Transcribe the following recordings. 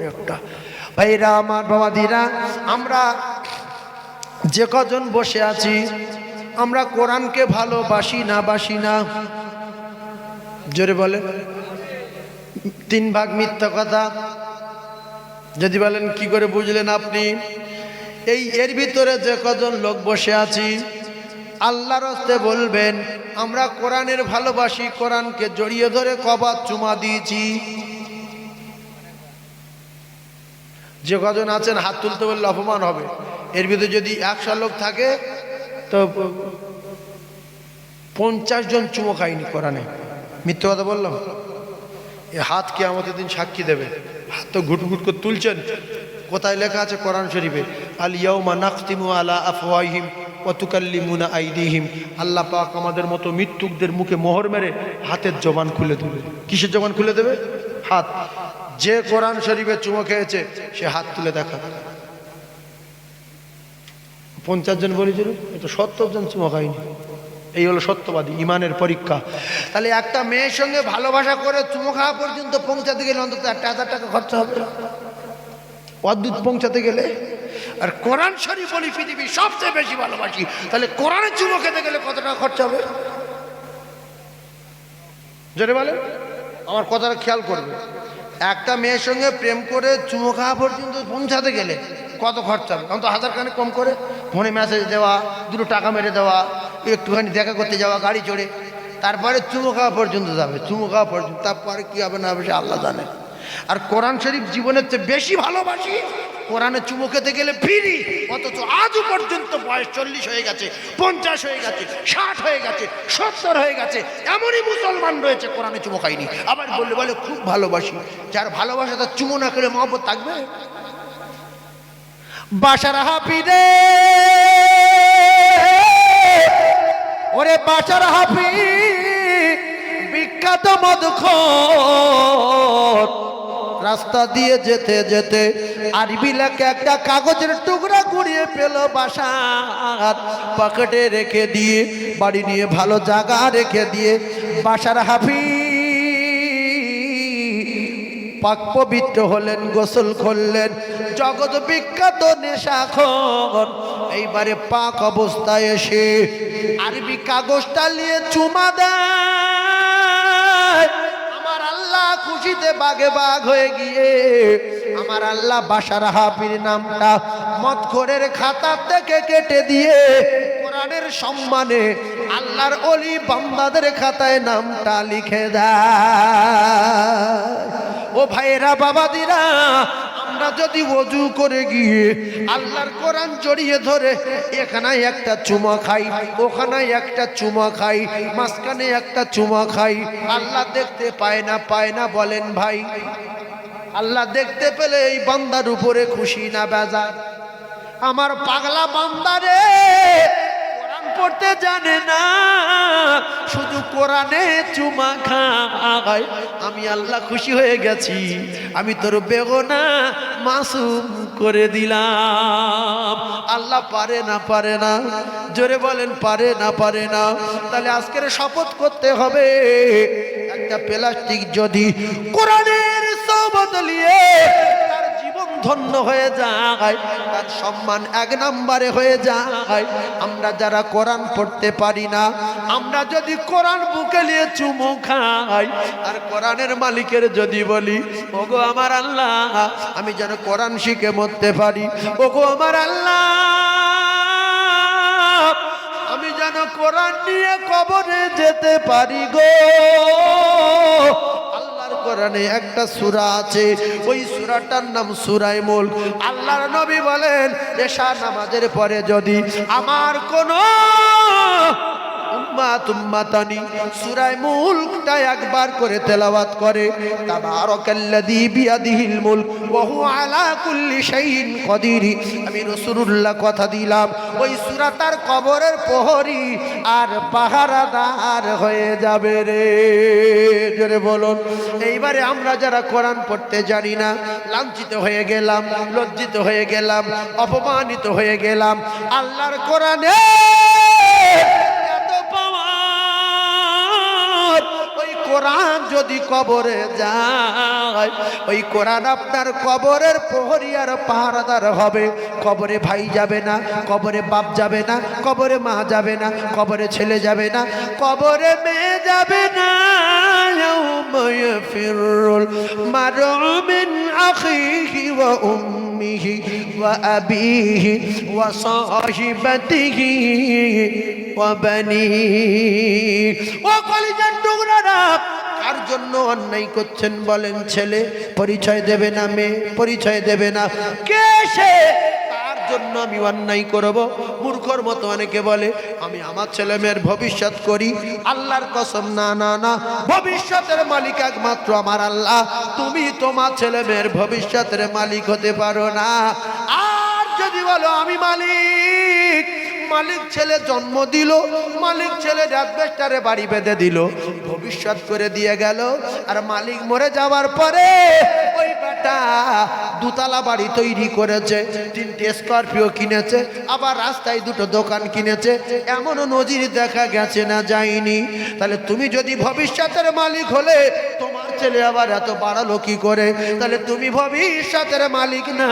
একটা। ভাইরা, আমার বাবাদিরা, আমরা যে কজন বসে আছি, আমরা কোরআনকে ভালোবাসি না বাসি না? জোরে বলে তিন ভাগ মিথ্যা কথা। যদি বলেন, কি করে বুঝলেন আপনি? এই এর ভিতরে যে কজন লোক বসে আছি, আল্লাহর হস্তে বলবেন, আমরা কোরআনের ভালোবাসি, কোরআনকে জড়িয়ে ধরে কবাদ চুমা দিয়েছি। যে কজন আছেন, হাত তুলতে বললে অপমান হবে। এর ভিতরে যদি একশো লোক থাকে, তো পঞ্চাশ জন চুমো খায়নি কোরআনে। মিথ্যে কথা বললাম? এ হাত কে আমাদের দিন সাক্ষী দেবে। হাত তো ঘুট ঘুট করে তুলছেন। কোথায় লেখা আছে কোরআন শরীফে? আল ইয়াউমা নাখতিমু আলা আফওয়াহিম ওয়া তুকাল্লিমুনা আইদিহিম। আল্লাহ পাক আমাদের মতো মৃত্যুকদের মুখে মোহর মেরে হাতের জবান খুলে দেবে। কিসের জবান খুলে দেবে? হাত। যে কোরআন শরীফে চুমো খেয়েছে, সে হাত তুলে দেখা। পঞ্চাশ জন বলেছিল এটা সত্তর জন চুমো খায়নি। এই হলো সত্যবাদী, ইমানের পরীক্ষা। তাহলে একটা মেয়ের সঙ্গে ভালোবাসা করে চুমো খাওয়া পর্যন্ত পৌঁছাতে গেলে অন্তত একটা হাজার টাকা খরচা হবে। অদ্ভুত পৌঁছাতে গেলে, আর কোরআন শরীফ বলি পৃথিবীর সবচেয়ে বেশি ভালোবাসি, তাহলে কোরআনের চুমো খেতে গেলে কত টাকা খরচা হবে? জোরে বলে আমার কথাটা খেয়াল করবে। একটা মেয়ের সঙ্গে প্রেম করে চুমো খাওয়া পর্যন্ত পৌঁছাতে গেলে কত খরচা হবে? অন্তত হাজার খানে কম করে ফোনে মেসেজ দেওয়া, দুটো টাকা মেরে দেওয়া, একটুখানি দেখা করতে যাওয়া, গাড়ি চড়ে। তারপরে চুমো খাওয়া পর্যন্ত যাবে, চুমো খাওয়া পর্যন্ত। তারপরে কী হবে না হবে সে আল্লাহ জানে। আর কোরআন শরীফ জীবনের চেয়ে বেশি ভালোবাসি কোরআনে চুমো খেতে গেলে ফিরি। অথচ আজও পর্যন্ত বয়স চল্লিশ হয়ে গেছে, পঞ্চাশ হয়ে গেছে, ষাট হয়ে গেছে, সত্তর হয়ে গেছে, এমনই মুসলমান রয়েছে, কোরআনে চুমো খাইনি আবার বললে, বলে, খুব ভালোবাসি। যার ভালোবাসা, তার চুমু না করে মহব্বত থাকবে? বাসার হাফিরে ওরে বাসার হাফি বিখ্যাত মধুখর রাস্তা দিয়ে যেতে যেতে আরবি লেখে একটা কাগজের টুকরা কুড়িয়ে পেল বাসার পকেটে রেখে দিয়ে, বাড়ি নিয়ে ভালো জায়গা রেখে দিয়ে বাসার হাফি পাক পবিত্র হলেন, গোসল করলেন, জগৎ বিখ্যাত নেশাখন এইবারে পাক অবস্থায় এসে আরবি কাগজটা নিয়ে চুমা দেয় খুশিতে বাঘে বাঘ হয়ে গিয়ে আমার আল্লাহ বাসার হাফির নামটা মতখরের খাতা থেকে কেটে দিয়ে কোরআনের সম্মানে আল্লাহর অলি বান্দাদের খাতায় নামটা লিখে দেয়। ও ভাইয়েরা, বাবাদিরা আমরা যদি অজু করে গিয়ে আল্লাহর কোরআন জড়িয়ে ধরে এখানে একটা চুমা খাই ওখানে একটা চুমা খাই, মাঝখানে একটা চুমা খাই। আল্লাহ দেখতে পায় না পায় না বলেন ভাই। আল্লাহ দেখতে পেলে এই বান্দার উপরে খুশি না বেজার। আমার পাগলা বান্দারে পড়তে জানে না। শুধু কোরআনে চুমা খায় আমি আল্লাহ খুশি হয়ে গেছি। আমি তোর বেগনা মাসুম করে দিলাম। আল্লাহ পারে না পারে না। জোরে বলেন, পারে না পারে না। তাহলে আজকের শপথ করতে হবে। একটা প্লাস্টিক যদি কোরআনের জীবন ধন্য হয়ে যায়, তার সম্মান এক নম্বরে হয়ে যায়। আমরা যারা কোরআন পড়তে পারি না, আমরা যদি কোরআন বুকে নিয়ে চুমু খাই, আর কোরআনের মালিকের যদি বলি, ওগো আমার আল্লাহ, আমি যেন কোরআন শিখে মরতে পারি। ওগো আমার আল্লাহ, আমি যেন কোরআন নিয়ে কবরে যেতে পারি গো। কোরআনে একটা সুরা আছে, ওই সুরাটার নাম সুরাই মুল আল্লাহর নবী বলেন এশা নামাজের পরে যদি আমার কোনো উম্মাত উম্মাতানি সূরায়ে একবার করে করে। আমি কথা দিলাম, ওই কবরের প্রহরী আর পাহারাদার হয়ে যাবে রে। বলুন। এইবারে আমরা যারা কোরআন পড়তে জানি না, লাঞ্ছিত হয়ে গেলাম, লজ্জিত হয়ে গেলাম, অপমানিত হয়ে গেলাম, আল্লাহর কোরআনে কোরআন যদি কবরে যায় ওই কোরআন আপনার কবরের প্রহরী আর পাহারাদার হবে কবরে ভাই যাবে না কবরে বাপ যাবে না কবরে মা যাবে না কবরে ছেলে যাবে না কবরে মেয়ে যাবে না يوم يفر المرء من أخيه وأمه وأبيه وصاحبته وبنيه وقلجن টুকরারা কার জন্য অন্যায় করছেন বলেন ছেলে পরিচয় দেবে না মেয়ে পরিচয় দেবে না কে সে তার জন্য আমি অন্যায় করব। মূর্খর মতো অনেকে বলে, আমি আমার ছেলে মেয়ের ভবিষ্যৎ করি। আল্লাহর কসম, না না না। ভবিষ্যতের মালিক একমাত্র আমার আল্লাহ। তুমি তোমার ছেলে মেয়ের ভবিষ্যতের মালিক হতে পারো না। আর যদি বলো আমি মালিক মালিক ছেলে জন্ম দিল, মালিক ছেলে অ্যাডভেস্টারে বাড়ি বেঁধে দিল, ভবিষ্যৎ করে দিয়ে গেল। আর মালিক মরে যাওয়ার পরে ওই বেটা দুতলা বাড়ি তৈরি করেছে, তিনটে স্করপিও কিনেছে, আবার রাস্তায় দুটো দোকান কিনেছে। এমনও নজির দেখা গেছে না যায়নি। তাহলে তুমি যদি ভবিষ্যতের মালিক হলে তোমার ছেলে আবার এত বাড়ালো কি করে? তাহলে তুমি ভবিষ্যতের মালিক না।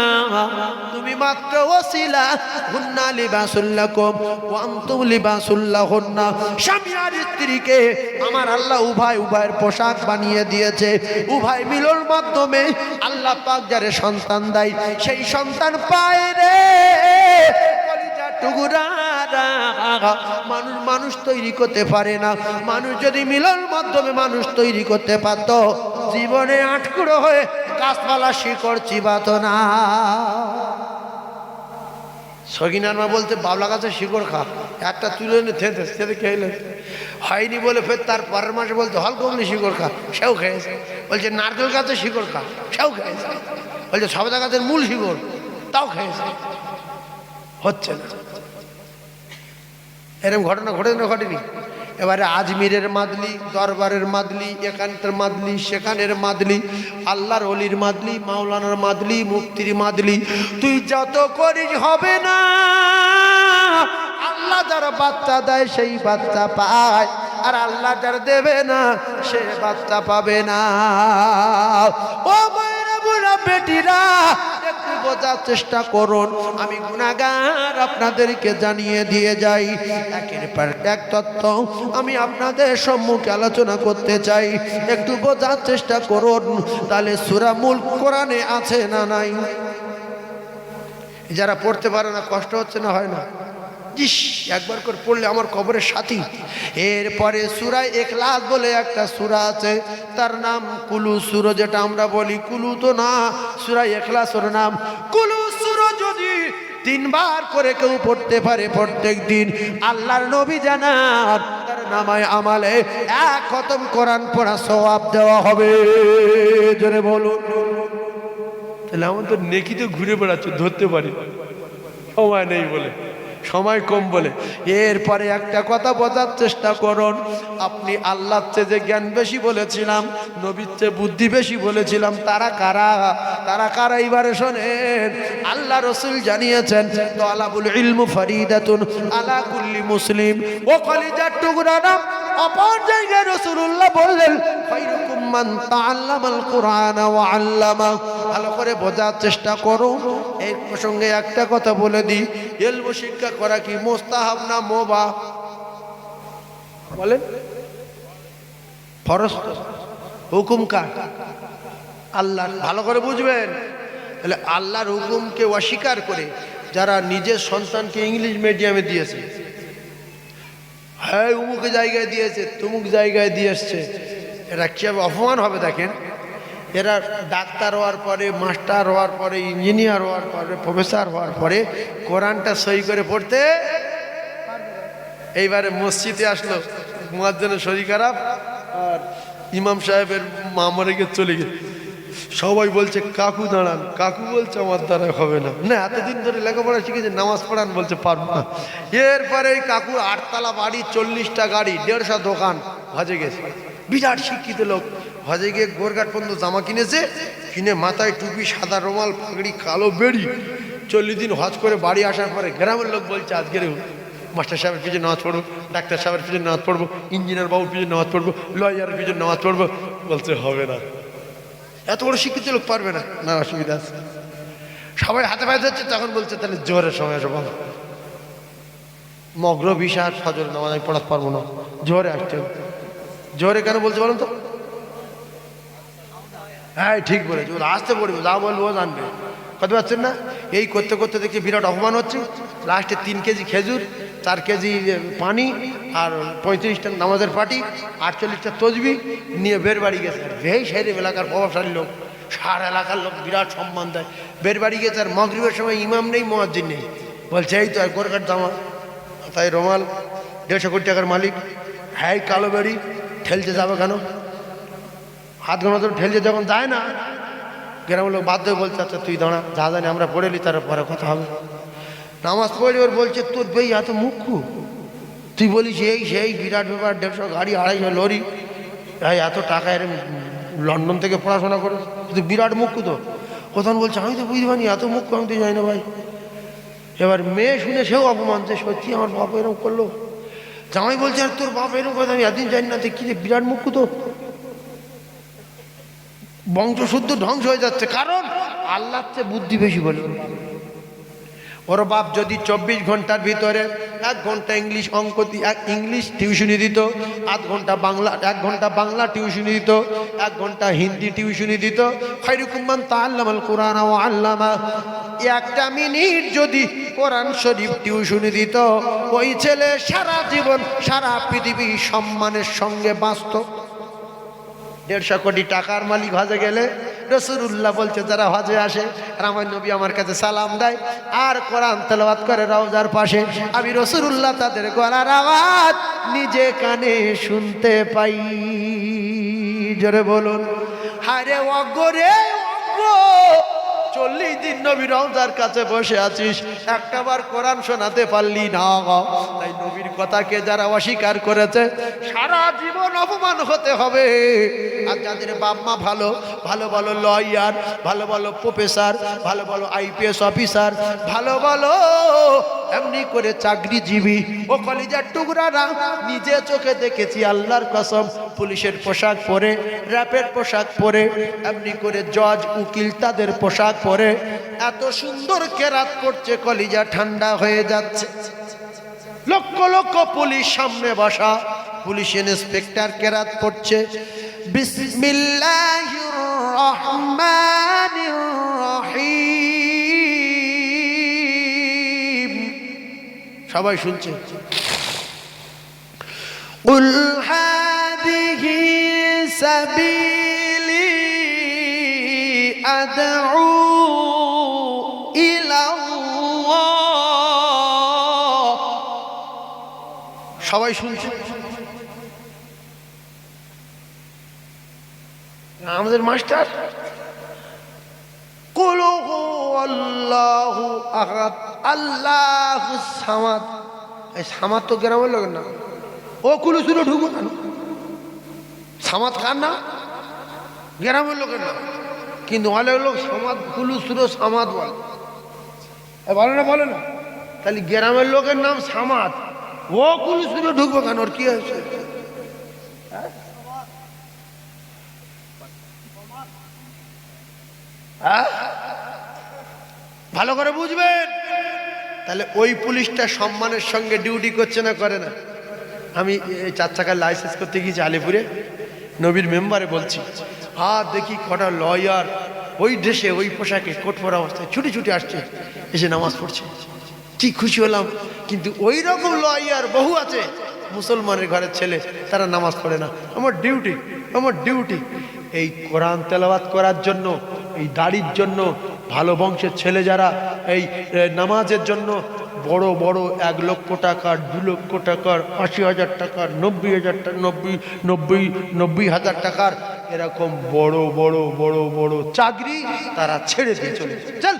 তুমি মাত্র ওসিলা। হুন্না লিবাসুল্লাকুম ওয়া আনতুম লিবাসুল্লাহুন্না স্বামী আর স্ত্রীকে আমার আল্লাহ উভয়, উভয়ের পোশাক বানিয়ে দিয়েছে। উভয় মিলন মাধ্যমে আল্লাহ পাক যারে সন্তান দেয়, সেই সন্তান পায় রে। টুকুরারা মানুষ মানুষ তৈরি করতে পারে না। মানুষ যদি মিলন মাধ্যমে মানুষ তৈরি করতে পারত, জীবনে আটকুড়ো হয়ে গাছপালা, শিকড় চিবাত না। সগিনার মা বলতে, বাবলা গাছের শিকড় খা, একটা তুলে এনে থেতে খেলে হয়নি বলে ফের তার পরের মাসে বলতে, হল কমলি শিকড় খা, সেও খেয়েছে বলছে, নারকেল গাছের শিকড় খা, সেও খেয়েছে বলছে, সবেদা গাছের মূল শিকড়, তাও খেয়েছে হচ্ছে না। এরকম ঘটনা ঘটে না ঘটেনি? এবারে আজমিরের মাদলি, দরবারের মাদলি একান্তের মাদলি, সেখানের মাদলি, আল্লাহর অলির মাদলি, মাওলানার মাদলি মুক্তির মাদলি। তুই যত করিস হবে না। আল্লাহ যার বাচ্চা দেয়, সেই বাচ্চা পায়। আর আল্লাহ যার দেবে না, সে বাচ্চা পাবে না। ও বেটিরা, একটু বোঝার চেষ্টা করুন। আমি গুণাগার আপনাদেরকে জানিয়ে দিয়ে যাই। একের পর এক তত্ত্ব আমি আপনাদের সম্মুখে আলোচনা করতে চাই। একটু বোঝার চেষ্টা করুন, তাহলে সুরা মূল কোরআনে আছে না নাই? যারা পড়তে পারে না, কষ্ট হচ্ছে না, হয় না? ইস, একবার করে পড়লে আমার কবরের সাথী। এরপরে সুরায় একলাস বলে একটা সুরা আছে, তার নাম কুলু সুর, যেটা আমরা বলি কুলু তো না, সুরায় একলাস ওর নাম কুলু সুর যদি তিনবার করে কেউ পড়তে পারে প্রত্যেক দিন আল্লাহর নবী জানান তার নামায় আমালে এক খতম কোরআন পড়া সওয়াব দেওয়া হবে। জোরে বলুন। তাহলে আমার তো ঘুরে বেড়াচ্ছে, ধরতে পারি। সময় নেই বলে। সময় কম বলে। এরপরে একটা কথা বোঝার চেষ্টা করুন। আপনি আল্লাহর চেয়ে যে জ্ঞান বেশি বলেছিলাম, নবীর চেয়ে বুদ্ধি বেশি বলেছিলাম, তারা কারা? তারা কারা? এবারে শোনেন। আল্লাহ রসুল জানিয়েছেন তো আলাবুল ইলমু ফরিদাতুন আলা কুল্লি মুসলিম। ও কলিজার টুকরা নাম অপর জায়গায় রসুল্লাহ বললেন খায়রুকুম মান তাআল্লামাল কুরআন ওয়া আল্লামা ভালো করে বোঝার চেষ্টা করো। এই প্রসঙ্গে একটা কথা বলে দিই। এলম শিক্ষা করা কি মোস্তাহাব না মোবা? বলেন। ফরজ তো। হুকুম কার? আল্লাহ। ভালো করে বুঝবেন? তাহলে আল্লাহর হুকুমকে অস্বীকার করে যারা নিজের সন্তানকে ইংলিশ মিডিয়ামে দিয়েছে। হ্যাঁ উমুক জায়গায় দিয়েছে, তুমুক জায়গায় দিয়ে এসছে এরা কীভাবে অপমান হবে দেখেন? এরা ডাক্তার হওয়ার পরে, মাস্টার হওয়ার পরে, ইঞ্জিনিয়ার হওয়ার পরে, প্রফেসর হওয়ার পরে কোরআনটা সই করে পড়তে এইবারে মসজিদে আসলো। মুয়াজ্জনের শরীর খারাপ আর ইমাম সাহেবের মা মরে গিয়ে চলে গেছে সবাই বলছে, কাকু দাঁড়ান, কাকু বলছে আমার দ্বারা হবে না। না, এতদিন ধরে লেখাপড়া শিখেছে, নামাজ পড়ান বলছে, পারব না। এরপরে এই কাকুর আটতলা বাড়ি, চল্লিশটা গাড়ি, দেড়শো দোকান হজে গেছে। বিরাট শিক্ষিত লোক। হজে গিয়ে গোরঘাট পর্যন্ত জামা কিনেছে, কিনে মাথায় টুপি, সাদা রুমাল, পাগড়ি, কালো বেড়ি। চল্লিশ দিন হজ করে বাড়ি আসার পরে গ্রামের লোক বলছে আজকের মাস্টার সাহেবের পিছনে নামাজ পড়ব, ডাক্তার সাহেবের পিছনে নামাজ পড়ব, ইঞ্জিনিয়ার বাবুর পিছনে নামাজ পড়ব, লয়ারের পিছনে নামাজ পড়ব। বলছে, হবে না। এত বড় শিক্ষিত লোক পারবে না। না, অসুবিধা আছে। সবাই হাতে পায়ে যাচ্ছে তখন বলছে, তাহলে জোহরের সময় আসো বাবা মগ্র বিশাল ফজর নামাজ আমি পড়াতে পারব না। জোহরে আসতে হবে। জোরে কেন বলছে বলুন তো? হ্যাঁ ঠিক বলেছি। বলে, আসতে পড়বে যা বলব ও জানবে। কথা পাচ্ছেন না? এই করতে করতে দেখছি বিরাট অপমান হচ্ছে। লাস্টে তিন কেজি খেজুর, চার কেজি পানি আর পঁয়ত্রিশটা নামাজের পাটি, আটচল্লিশটা তজবি নিয়ে বের বাড়ি গেছে। এই সাইড এলাকার প্রভাবশালী লোক। সার এলাকার লোক বিরাট সম্মান দেয়। বের বাড়ি গেছে আর মগরিবের সময় ইমাম নেই মহাজিন নেই। বলছে, এই তো আর গোরকার জামা, তাই রমাল, দেড়শো কোটি টাকার মালিক হ্যাঁ কালো বেড়ি, ঠেলতে যাবে কেন? হাত গোনা তো ঠেলছে, যখন যায় না, গ্রামের লোক বাধ্য বলছে আচ্ছা তুই দাঁড়া, যা জানি আমরা পড়ে নি তার পরে কথা হবে। নামাজ পড়ে ওর বলছে, তোর বেই এত মুখ্য তুই বলিস, এই সেই বিরাট ব্যাপার, দেড়শো গাড়ি, আড়াইশো লরি। এই, এত টাকা এর লন্ডন থেকে পড়াশোনা করে তুই বিরাট মুখ্য তো। কোথাও বলছে, আমি তো বুঝতে পারিনি, এত মুখ্য আমি তো যাই না ভাই। এবার মেয়ে শুনে সেও অপমান, যে সত্যি আমার বাপ এরকম করল? জামাই বলছে, আর তোর বাপ এরকম কথা, আমি একদিন জানি না, তুই কি বিরাট মুখ্য তো? বংশশুদ্ধ ধ্বংস হয়ে যাচ্ছে। কারণ আল্লাহর চেয়ে বুদ্ধি বেশি বলে। ওর বাপ। যদি চব্বিশ ঘণ্টার ভিতরে এক ঘণ্টা ইংলিশ অঙ্ক এক ইংলিশ টিউশনি দিত, আধ ঘণ্টা বাংলা, এক ঘণ্টা বাংলা টিউশনি দিত, এক ঘণ্টা হিন্দি টিউশনি দিত খৈরুকুম্মান তা আল্লামাল কোরআন ও আল্লামা। একটা মিনিট যদি কোরআন শরীফ টিউশনি দিত, ওই ছেলে সারা জীবন সারা পৃথিবী সম্মানের সঙ্গে বাঁচত। দেড়শো কোটি টাকার মালিক হজে গেলে রসুল্লাহ বলছে, যারা হজে আসে আমার নবী আমার কাছে সালাম দেয়, আর কোরআন তেলাওয়াত করে রওজার পাশে, আমি রসুল্লাহ তাদের গলার আওয়াজ নিজে কানে শুনতে পাই। জোরে বলুন হারে অগরে চল্লিশ দিন নবী রওজার কাছে বসে আছিস একটাবার কোরআন শোনাতে পারলি না কথাকে যারা অস্বীকার করেছে, সারা জীবন অপমান হতে হবে। আর যাদের বাপ মা ভালো ভালো ভালো লয়ার, ভালো ভালো প্রফেসর, ভালো ভালো আইপিএস অফিসার, ভালো ভালো এমনি করে চাকরিজীবী, ও কলিজার টুকরারা নিজে চোখে দেখেছি আল্লাহর কসম, পুলিশের পোশাক পরে, র্যাপের পোশাক পরে, এমনি করে জজ, উকিল তাদের পোশাক পরে, এত সুন্দর কেরাত পড়ছে কলিজা ঠান্ডা হয়ে যাচ্ছে। লক্ষ লক্ষ পুলিশ সামনে বসা পুলিশ ইন্সপেক্টর কেরাত পড়ছে বিসমিল্লাহির রহমানির রহিম সবাই শুনছে قل هذه سبيلي সবাই শুনছে। আমাদের মাস্টার সামাদ। সামাদ তো গ্রামের লোকের ও কেন? সামাদ না গ্রামের লোকের কিন্তু অনেক লোক সমাদ বলে। বলে না বলে না। তাহলে গ্রামের লোকের নাম সামাদ। ও কুলু ঢুকবো কেন? ওর কি হয়েছে? হ্যাঁ? হ্যাঁ? ভালো করে বুঝবেন? তাহলে ওই পুলিশটা সম্মানের সঙ্গে ডিউটি করছে না করে না? আমি এই চার চাকার লাইসেন্স করতে গিয়েছি আলিপুরে। নবীর মেম্বারে বলছি, আর দেখি কটা লয়ার ওই ড্রেসে ওই পোশাকে কোট পরা অবস্থায় ছুটি ছুটি আসছে, এসে নামাজ পড়ছে। কি খুশি হলাম। কিন্তু ওই রকম লয়ার বহু আছে। মুসলমানের ঘরের ছেলে, তারা নামাজ পড়ে না। আমার ডিউটি আমার ডিউটি এই কোরআন তেলাওয়াত করার জন্য, এই দাড়ির জন্য, ভালো বংশের ছেলে যারা, এই নামাজের জন্য বড় বড় এক লক্ষ টাকার, দু লক্ষ টাকার, আশি হাজার টাকার, নব্বই হাজার টাকা নব্বই নব্বই নব্বই হাজার টাকার এরকম বড় বড় বড় বড় চাকরি তারা ছেড়ে দিয়ে চলে। চল!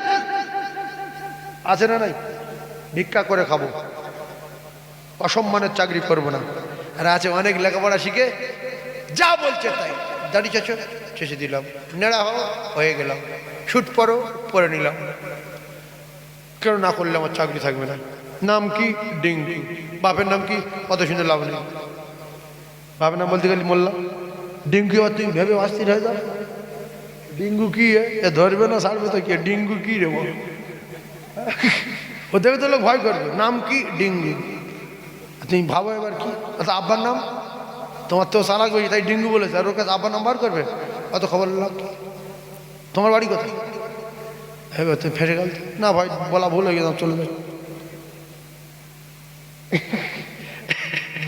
আছে না নাই? ভিক্ষা করে খাব। অসম্মানের চাকরি করব না। আর আছে অনেক লেখাপড়া শিখে যা বলছে তাই। দাঁড়িয়ে চাচ্ছ শেষে দিলাম। নেড়া হও হয়ে গেলাম। শুট পরো পরে নিলাম। কেন না করলে আমার চাকরি থাকবে না। নাম কি? ডিঙ্গু। বাপের নাম কি? কত শুনে লাভ নেই। বাপের নাম বলতে গেলে মোল্লা। ডিঙ্গু এবার তুমি ভেবে অস্থির হয়ে যাও। ডিঙ্গু কি এ? এ ধরবে না, সারবে তো কি? ডিঙ্গু কি রে বল? ও দেখে তো লোক ভয় করবে। নাম কি? ডিঙ্গু। তুমি ভাবো এবার কি? আচ্ছা আব্বার নাম। তোমার তো সালা করি তাই ডিঙ্গু বলেছে। আর ওর কাছে আব্বার নাম বার করবে? অত খবর লাগ তোমার বাড়ি কোথায়? এবার তুমি ফেসে গেল। না ভাই, বলা ভুল হয়ে গেলাম চলে যাই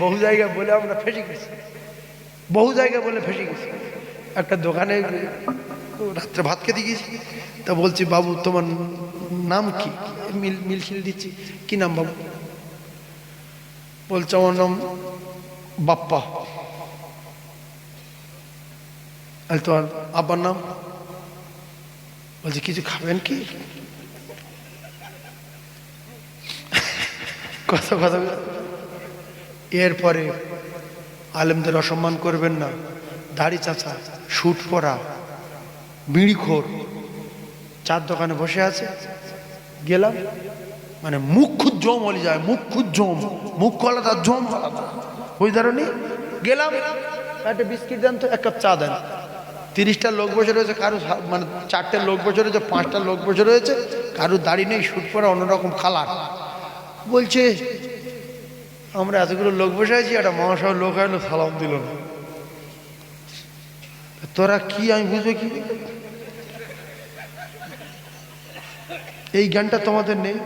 বহু জায়গায় বলে আমরা ফেসে গেছি। বহু জায়গায় বলে ফেসে গেছি। একটা দোকানে রাত্রে ভাত খেতে গেছি তা বলছি, বাবু, তোমার নাম কি? মিল মিল খিল দিচ্ছি। কি নাম বাবু? বলছে আমার নাম বাপ্পা। আর তোমার আব্বার নাম? বলছে, কিছু খাবেন কি? কথা কথা। এরপরে আলেমদের অসম্মান করবেন না। দাড়ি চাচা, শুট পরা বিড়িখোর চার দোকানে বসে আছে। গেলাম। মানে মুখ খুদ জম হলে যায়, মুখ খুদ জম। মুখ আলাদা জম ওই ধরনের গেলাম, একটা বিস্কিট দেন তো, এক কাপ চা দেন। তিরিশটা লোক বসে রয়েছে, কারও মানে চারটে লোক বসে রয়েছে, পাঁচটা লোক বসে রয়েছে, কারও দাড়ি নেই, শুট পরা অন্যরকম কালার বলছে, আমরা এতগুলো লোক বসে আছি, একটা মহাসভা লোক এলো সালাম দিল না। তোরা কি, আমি বুঝব কি? এই জ্ঞানটা তোমাদের নেই?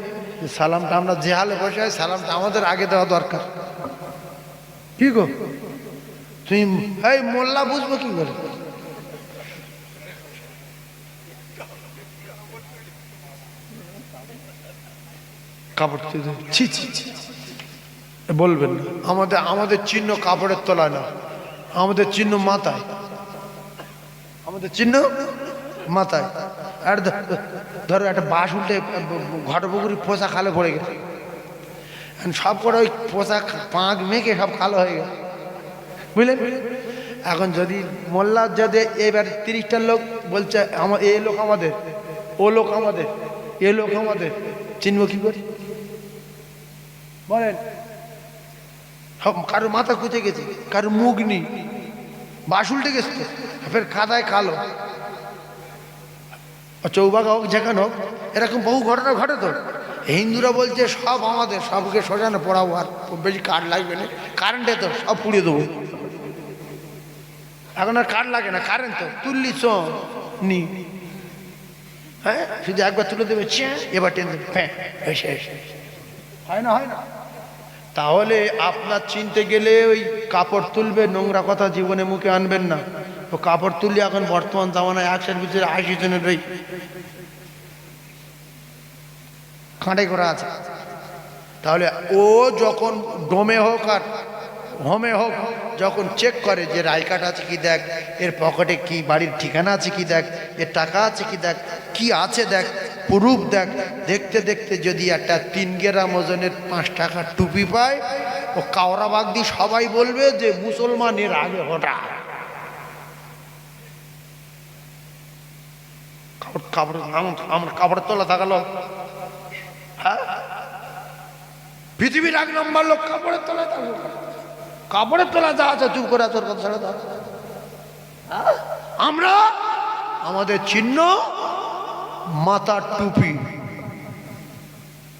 সালামটা আমরা যে হালে বসে আছি সালামটা আমাদের আগে দেওয়া দরকার। কি গো? তুমি এই মোল্লা বুঝব কি করে? কাপড় ছি ছি ছি। বলবেন না। আমাদের আমাদের চিহ্ন কাপড়ের তলায় না। আমাদের চিহ্ন মাথায়। আমাদের চিহ্ন মাথায়। আর ধরো একটা বাস উল্টে ঘটপুকুরি পোশাক খালে পড়ে গেছে। সব করে ওই পোশাক পাঁক মেখে সব কালো হয়ে গেছে। বুঝলেন এখন যদি মোল্লা যদি এবার তিরিশটা লোক বলছে, আমার, এ লোক আমাদের, ও লোক আমাদের, এ লোক আমাদের, চিনব কি করে? বলেন, সব কারোর মাথা কুচে গেছে, কারোর মুখ নেই বাস উল্টে গেছে, ফের কাদায় কালো। চৌবাগা হোক, যেখানে হোক, এরকম বহু ঘটনা ঘটে তো। হিন্দুরা বলছে, সব আমাদের, সবকে সোজানো পড়াবো, আর বেশি কাঠ লাগবে না। কারেন্টে তো সব পুড়িয়ে দেবো। এখন আর কাঠ লাগে না, কারেন্ট তো। তুললি চ নি। হ্যাঁ শুধু একবার তুলে দেবে চেঁ এবার টেন দেবে। হ্যাঁ এসে এসে। হয় না হয় না। তাহলে আপনার চিনতে গেলে ওই কাপড় তুলবে, নোংরা কথা জীবনে মুখে আনবেন না। কাপড় তুললে এখন বর্তমান জামানায় একশোর ভিতরে আশি জনের ওই খাঁটাই করা আছে। তাহলে ও যখন ডোমে হোক আর হোমে হোক, যখন চেক করে যে রাই কার্ড আছে কি দেখ, এর পকেটে কি বাড়ির ঠিকানা আছে কি দেখ, এর টাকা আছে কি দেখ, কি আছে দেখ, প্রুফ দেখ, দেখতে দেখতে যদি একটা তিন গ্রাম ওজনের পাঁচ টাকার টুপি পায়, ও কাওরা বাগ দিয়ে সবাই বলবে যে মুসলমানের আগে হটা কাপড় আমার- কাপড়ের তোলা থাকালো। হ্যাঁ? পৃথিবীর এক নম্বর লোক কাপড়ের তলায় থাকবে কাপড়ের তলা যা আছে, চুপ করে তোর কথা ছেড়ে হ্যাঁ? আমরা আমাদের চিহ্ন মাথার টুপি।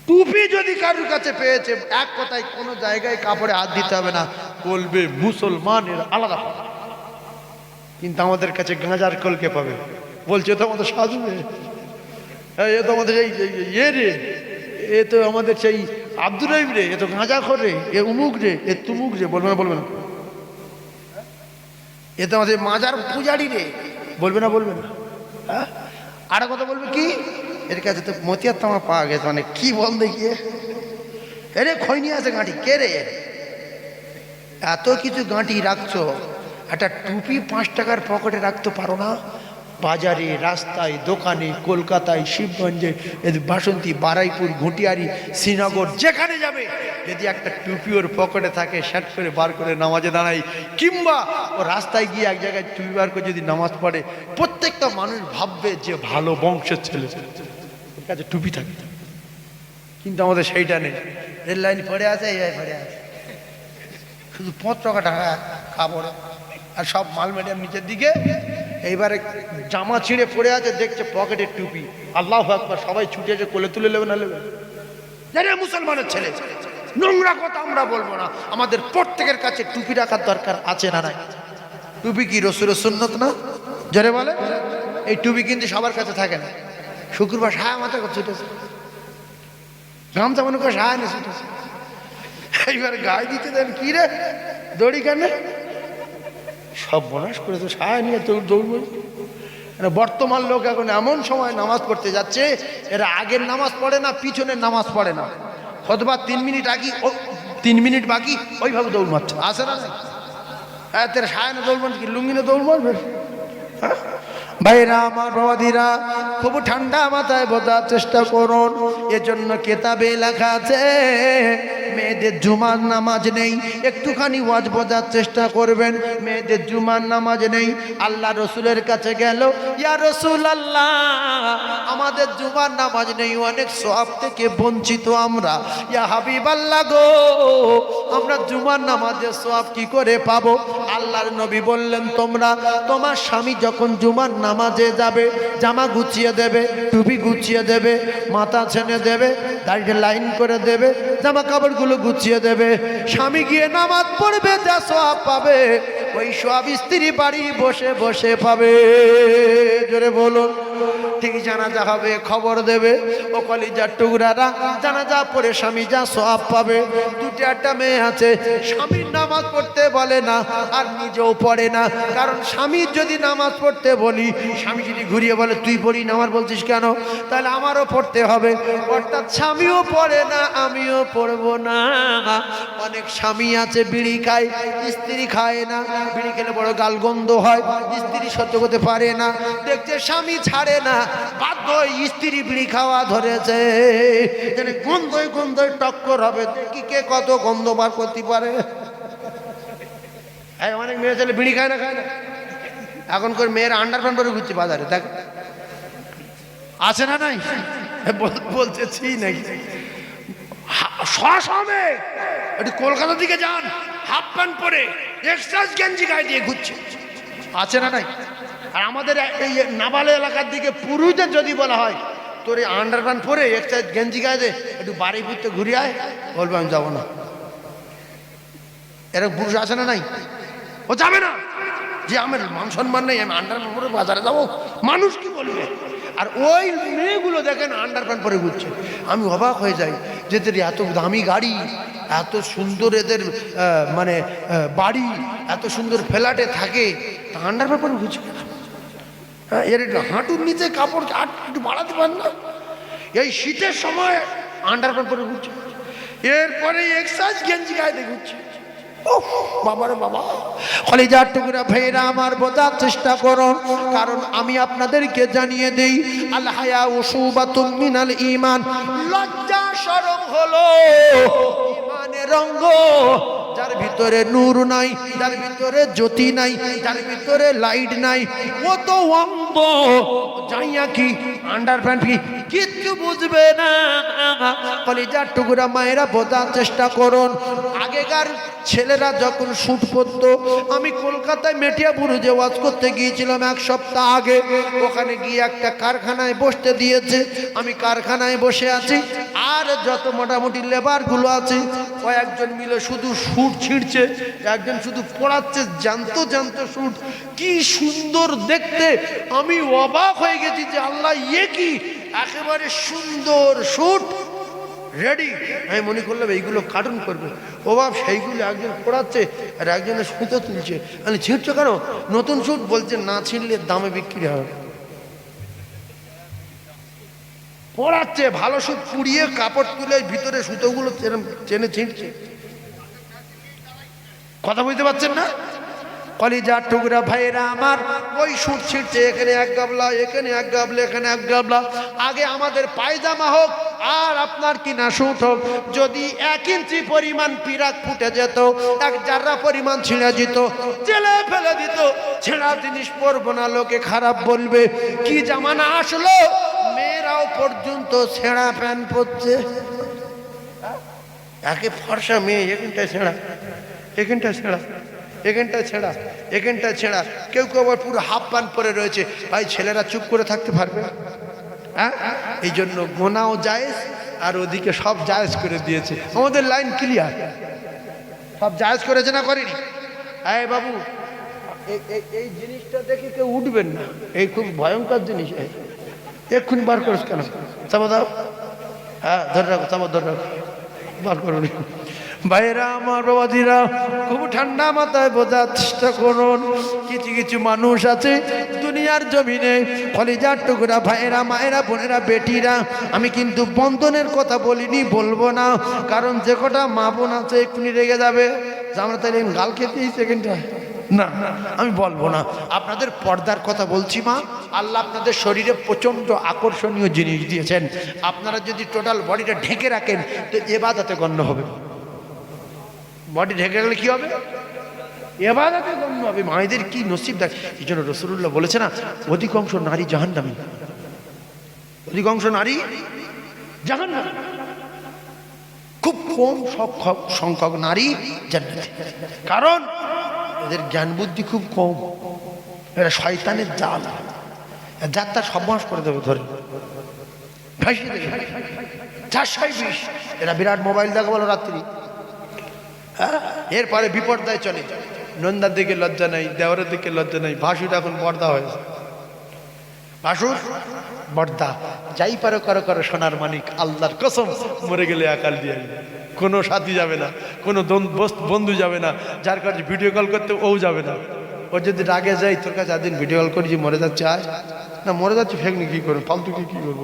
টুপি যদি কারোর কাছে পেয়েছে, এক কথায় কোনো জায়গায় কাপড়ে হাত দিতে হবে না। বলবে, মুসলমানের আলাদা। কিন্তু আমাদের কাছে গাঁজার কলকে পাবে। বলছে তো আমাদের রে। এ তো আমাদের এই ইয়ে রে। এ তো আমাদের সেই আব্দুর রহিম রে, এ তো গাঁজা করে এ উমুক রে, এ তুমুক রে, বলবে না বলবে না। এ তো আমাদের মাজার পূজারি রে, বলবে না বলবে না। হ্যাঁ? আর কথা বলবে কি? এর কাছে তো মতিয়ার তামা পাওয়া গেছে মানে কি বল দেখিয়ে এরে খৈনি আছে গাঁটি কে রে? এত কিছু গাঁটি রাখছো, একটা টুপি পাঁচ টাকার পকেটে রাখতে পারো না? বাজারে, রাস্তায়, দোকানে, কলকাতায়, শিবগঞ্জে বাসন্তী, বারাইপুর, ঘুটিয়ারি, শ্রীনগর, যেখানে যাবে, যদি একটা টুপি ওর পকেটে থাকে শ্যাট করে বার করে নামাজে দাঁড়াই কিংবা ও রাস্তায় গিয়ে এক জায়গায় টুপি বার করে যদি নামাজ পড়ে, প্রত্যেকটা মানুষ ভাববে যে ভালো বংশের ছেলে। ওর কাছে টুপি থাকে। কিন্তু আমাদের সেইটা নেই। রেল লাইন পড়ে আছে, এই পড়ে আছে। শুধু পাঁচ টাকা টাকা কাপড়ে। আর সব মাল মিডিয়াম নিচের দিকে এইবারে জামা ছিঁড়ে পড়ে আছে, দেখছে পকেটের টুপি। আল্লাহ আকবার, সবাই ছুটে এসে কোলে তুলে নেবে না নেবে? জানি মুসলমানের ছেলে, নোংরা কথা আমরা বলব না। আমাদের প্রত্যেকের কাছে টুপি রাখার দরকার আছে না নাই? টুপি কি রসুরের সুন্নত না? জোরে বলে। এই টুপি কিন্তু সবার কাছে থাকে না। শুক্রবার সায়া মাথা ছুটেছে। গামছা মনে করে সায়া নিয়ে ছুটেছে। এইবার গায়ে দিতে দেন কি রে? দড়ি কেন? সব করে তো সায়া নিয়ে দৌড় দৌড় এরা বর্তমান লোক এখন এমন সময় নামাজ পড়তে যাচ্ছে, এরা আগের নামাজ পড়ে না, পিছনের নামাজ পড়ে না। হতবা তিন মিনিট আগে তিন মিনিট বাকি, ওইভাবে দৌড় মারছে। আসে না হ্যাঁ তোর সায়নে দৌড় মারছে কি লুঙ্গিনে দৌড় মারবে? হ্যাঁ? ভাইরা আমার বাবাদিরা, খুব ঠান্ডা মাথায় বোঝার চেষ্টা করুন। এজন্য কেতাবে লেখা আছে, মেয়েদের জুমার নামাজ নেই। একটুখানি ওয়াজ বোঝার চেষ্টা করবেন, মেয়েদের জুমার নামাজ নেই। আল্লাহ রসুলের কাছে গেল, ইয়া রসুল আল্লাহ আমাদের জুমার নামাজ নেই, অনেক সব থেকে বঞ্চিত আমরা। ইয়া হাবিব আল্লাহ গো, আমরা জুমার নামাজের সব কি করে পাবো? আল্লাহর নবী বললেন, তোমরা, তোমার স্বামী যখন জুমার নামাজে যাবে, জামা গুছিয়ে দেবে, টুপি গুছিয়ে দেবে, মাথা ছেনে দেবে দাড়িটা লাইন করে দেবে, জামা কাপড়গুলো গুছিয়ে দেবে। স্বামী গিয়ে নামাজ পড়বে, যা সব পাবে। ওই সব স্ত্রী বাড়ি বসে বসে পাবে। জোরে বলুন। ঠিক জানাজা হবে, খবর দেবে। ও কলিজার টুকরারা জানাজা পড়ে স্বামী যা সব পাবে। দুটি একটা মেয়ে আছে, স্বামীর নামাজ পড়তে বলে না, আর নিজেও পড়ে না। কারণ স্বামীর যদি নামাজ পড়তে বলি, স্বামী যদি ঘুরিয়ে বলে, তুই পড়ি না, আমার বলছিস কেন? তাহলে আমারও পড়তে হবে। অর্থাৎ স্বামীও পড়ে না, আমিও পড়ব না। অনেক স্বামী আছে, বিড়ি খায়, স্ত্রী খায় না। বিড়ি খেলে বড় গালগন্ধ হয়, স্ত্রী সহ্য করতে পারে না। দেখছে স্বামী ছাড়ে না। বাধ্য হয়ে স্ত্রী বিড়ি খাওয়া ধরেছে। গন্ধই গন্ধই টক্কর হবে। দেখি কে কত গন্ধ বার করতে পারে। এই অনেক মেয়ে ছেলে বিড়ি খায় না খায় না। এখন করে মেয়েরা আন্ডার প্যান্ট পরে ঘুরছে বাজারে, দেখ। আছে না নাই? বল- বলতেছি নাকি সসমে একটু কলকাতার দিকে যান। হাফ প্যান্ট পরে এক্সট্রাস গেঞ্জি গায়ে দিয়ে ঘুরছে। আছে না নাই? আর আমাদের এই নাবালে এলাকার দিকে পুরুষদের যদি বলা হয়, তোর এই আন্ডার প্যান্ট পরে এক্সট্রাস গেঞ্জি গায়ে দে, একটু বাড়ি ফিরতে ঘুরে আয়, বলব আমি যাব না। এরকম পুরুষ আছে না নাই? ও যাবে না। যে আমার মান সম্মান নেই, আমি আন্ডার প্যান্ট পরে বাজারে যাব, মানুষ কি বলবে? আর ওই মেয়েগুলো দেখেন আন্ডার প্যান্ট পরে ঘুরছে। আমি অবাক হয়ে যাই যে এদের এত দামি গাড়ি, এত সুন্দর এদের মানে বাড়ি, এত সুন্দর ফ্ল্যাটে থাকে, তা আন্ডার প্যান্ট পরে ঘুরছে? হ্যাঁ এর হাঁটুর নিচে কাপড় আর একটু বাড়াতে পারেন না? এই শীতের সময় আন্ডার প্যান্ট পরে ঘুরছে। এরপরে এক্সাইজ গেঞ্জি গায়ে দিয়ে ঘুরছে। বাবারে বাবা কলিজার টুকরা ভাইরা আমার বোঝার চেষ্টা করুন কারণ আমি আপনাদেরকে জানিয়ে দেই আল হায়া উসুবাতুম মিনাল ঈমান। লজ্জা শরম হলো। ইমানের অঙ্গ। যার ভিতরে নূর নাই, যার ভিতরে জ্যোতি নাই, যার ভিতরে লাইট নাই, ও তো অন্ধ। যাইয়া কি আন্ডার প্যান্ট কি? কিচ্ছু বুঝবে না। কলিজার টুকরা মায়েরা বোঝার চেষ্টা করুন। আগেকার ছেলেরা যখন শুট করতো, আমি কলকাতায় মেটিয়া বুরুজে ওয়াজ করতে গিয়েছিলাম এক সপ্তাহ আগে, ওখানে গিয়ে একটা কারখানায় বসতে দিয়েছে। আমি কারখানায় বসে আছি, আর যত মোটামুটি লেবারগুলো আছে, কয়েকজন মিলে শুধু শুট ছিঁড়ছে, একজন শুধু পড়াচ্ছে জানতো জানতো শুট কি সুন্দর দেখতে। আমি অবাক হয়ে গেছি যে আল্লাহ ইয়ে কি? একেবারে সুন্দর শুট রেডি আমি মনে করলাম এইগুলো কার্টুন করবে। ও বাপ, সেইগুলো একজন পড়াচ্ছে আর একজনের সুতো তুলছে। আমি ছিঁড়ছো কেন? নতুন সুট বলছে, না ছিঁড়লে দামে বিক্রি হবে। পড়াচ্ছে, ভালো সুত পুড়িয়ে কাপড় তুলে ভিতরে সুতোগুলো চেনে ছিঁড়ছে। কথা বুঝতে পারছেন না? কলিজার টুকরা ভাইয়েরা আমার, ওই সুট ছিঁড়ছে এখানে এক গাবলা, এখানে এক গাবলা, এখানে এক গাবলা। আগে আমাদের পায়জামা হোক, আর আপনার কিনা সুট হোক, যদি এক ইঞ্চি পরিমাণ পিরাক ফুটে যেত, এক যারা পরিমাণ ছিঁড়ে যেত জেলে ফেলে দিত, ছেঁড়া জিনিস পরবো না, লোকে খারাপ বলবে। কি জামানা আসলো? মেয়েরাও পর্যন্ত ছেঁড়া প্যান্ট পরছে। একে ফর্সা মেয়ে, এখানটায় ছেঁড়া। এখানটায় ছেঁড়া এখানটায় ছেঁড়া, এখানটা ছেঁড়া। কেউ কেউ আবার পুরো হাফ প্যান পরে রয়েছে। ভাই, ছেলেরা চুপ করে থাকতে পারবে হ্যাঁ? এই জন্য গোনাও জায়েজ, আর ওদিকে সব জায়েজ করে দিয়েছে। আমাদের লাইন ক্লিয়ার। সব জায়েজ করেছে না করেনি? হ্যাঁ বাবু এই- জিনিসটা দেখে কেউ উঠবেন না। এই খুব ভয়ঙ্কর জিনিস এক্ষুনি বার করিস কেন? চাপা দাও। হ্যাঁ ধরে রাখো, চাপা ধরে রাখো। বার করুন ভাইরা, আমার বাবাদিরা খুব ঠান্ডা মাথায় বোঝার চেষ্টা করুন। কিছু কিছু মানুষ আছে দুনিয়ার জমিনে, কলিজার টুকরা ভাইয়েরা, মায়েরা, বোনেরা, বেটিরা। আমি কিন্তু বন্ধনের কথা বলিনি, বলব না। কারণ যে কটা মা বোন আছে, এক্ষুনি রেগে যাবে। আমরা তাহলে গাল খেতেই সেকেন্ডটা না, আমি বলব না। আপনাদের পর্দার কথা বলছি, মা। আল্লাহ আপনাদের শরীরে প্রচণ্ড আকর্ষণীয় জিনিস দিয়েছেন। আপনারা যদি টোটাল বডিটা ঢেকে রাখেন, তো এবাদাতে গণ্য হবে। বডি ঢেকে গেলে কি হবে? এবাদাতে গণ্য হবে। মায়েদের কি নসিব দেখ। এই জন্য রসুল্লাহ বলেছে না, অধিকাংশ নারী জাহান্নামী। অধিকাংশ নারী জাহান খুব কম সংখ্যক সংখ্যক নারী জান্নাতি। কারণ এদের জ্ঞান বুদ্ধি খুব কম। এরা শয়তানের জাল। যার তার সর্বনাশ করে দেবে ধরে। ভাসিয়ে দেবে। এরা বিরাট মোবাইল দেখা বলো রাত্রি। এরপরে বিপর্দায় চলে। নন্দার দিকে লজ্জা নাই দেওয়ারের দিকে লজ্জা নাই, ভাসুর এখন পর্দা হয়েছে ভাসুর, বর্দা, যাই পারো করো করো, সোনার মানিক, আল্লাহর কসম, মরে গেলে আকাল দিয়ে কোনো সাথী যাবে না, কোনো বন্ধু যাবে না, যার কাছে ভিডিও কল করতে ও যাবে না। ও যদি রাগে যাই তোর কাছে একদিন ভিডিও কল করি যে মরে যাচ্ছে আজ? না, মরে যাচ্ছে ফেকনি কী করব, ফালতু কি কী করব?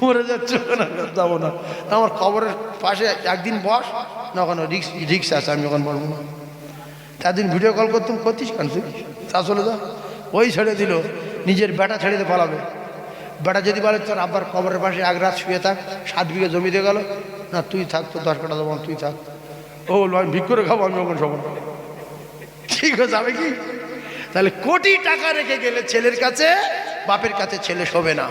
মরে যাচ্ছে না যাব না। আমার খবরের পাশে একদিন বস, না ওখানে রিক্স রিক্স আছে, আমি ওখানে বলব না। তাদিন ভিডিও কল করতাম করতিস কেন তুই? তা চলে যা। ওই ছেড়ে দিল, নিজের বেটা ছেড়ে দিয়ে পালাবে বেটা যদি বলে তোর আব্বার কবরের পাশে এক রাত শুয়ে থাক, সাত বিঘে জমি দিয়ে গেল। না, তুই থাক, তোর দশ কাটা দেবো তুই থাক। ও আমি ভিক করে খাব আমি ওখানে সব ঠিক হয়ে যাবে কি? তাহলে কোটি টাকা রেখে গেলে ছেলের কাছে, বাপের কাছে ছেলে শোবে না।